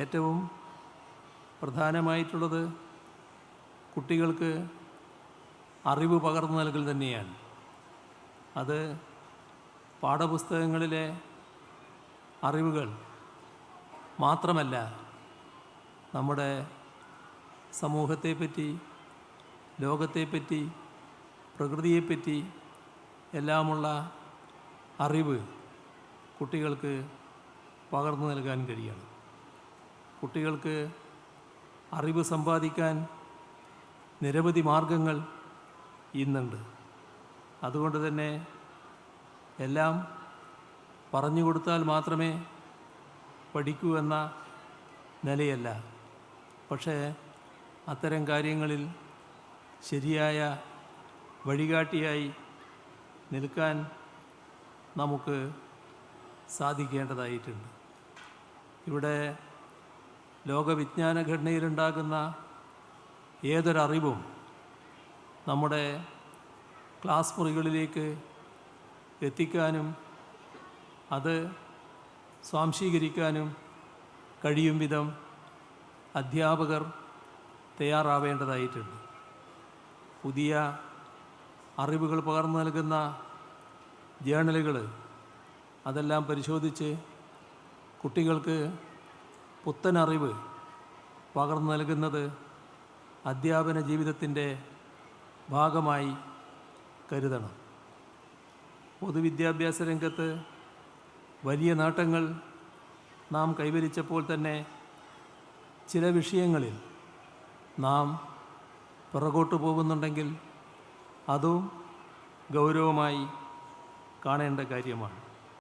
ഏറ്റവും പ്രധാനമായിട്ടുള്ളത് കുട്ടികൾക്ക് അറിവ് പകർന്നു നൽകൽ തന്നെയാണ്. അത് പാഠപുസ്തകങ്ങളിലെ അറിവുകൾ മാത്രമല്ല നമ്മുടെ സമൂഹത്തെപ്പറ്റി ലോകത്തെപ്പറ്റി പ്രകൃതിയെപ്പറ്റി എല്ലാമുള്ള അറിവ് കുട്ടികൾക്ക് പകർന്നു നൽകാൻ കഴിയണം. കുട്ടികൾക്ക് അറിവ് സമ്പാദിക്കാൻ നിരവധി മാർഗങ്ങൾ ഇന്നുണ്ട്. അതുകൊണ്ട് തന്നെ എല്ലാം പറഞ്ഞു കൊടുത്താൽ മാത്രമേ പഠിക്കൂ എന്ന നിലയല്ല. പക്ഷേ അത്തരം കാര്യങ്ങളിൽ ശരിയായ വഴികാട്ടിയായി നിൽക്കാൻ നമുക്ക് സാധിക്കേണ്ടതായിട്ടുണ്ട്. ഇവിടെ ലോകവിജ്ഞാന ഘടനയിലുണ്ടാകുന്ന ഏതൊരറിവും നമ്മുടെ ക്ലാസ് മുറികളിലേക്ക് എത്തിക്കാനും അത് സ്വാംശീകരിക്കാനും കഴിയും വിധം അധ്യാപകർ തയ്യാറാവേണ്ടതായിട്ടുണ്ട്. പുതിയ അറിവുകൾ പകർന്നു നൽകുന്ന ജേണലുകൾ അതെല്ലാം പരിശോധിച്ച് കുട്ടികൾക്ക് പുത്തൻ അറിവ് പകർന്നു നൽകുന്നത് അധ്യാപന ജീവിതത്തിന്റെ ഭാഗമായി കരുതണം. പൊതുവിദ്യാഭ്യാസ രംഗത്ത് വലിയ നേട്ടങ്ങൾ നാം കൈവരിച്ചപ്പോൾ തന്നെ ചില വിഷയങ്ങളിൽ നാം പുറകോട്ട് പോകുന്നുണ്ടെങ്കിൽ അതും ഗൗരവമായി കാണേണ്ട കാര്യമാണ്.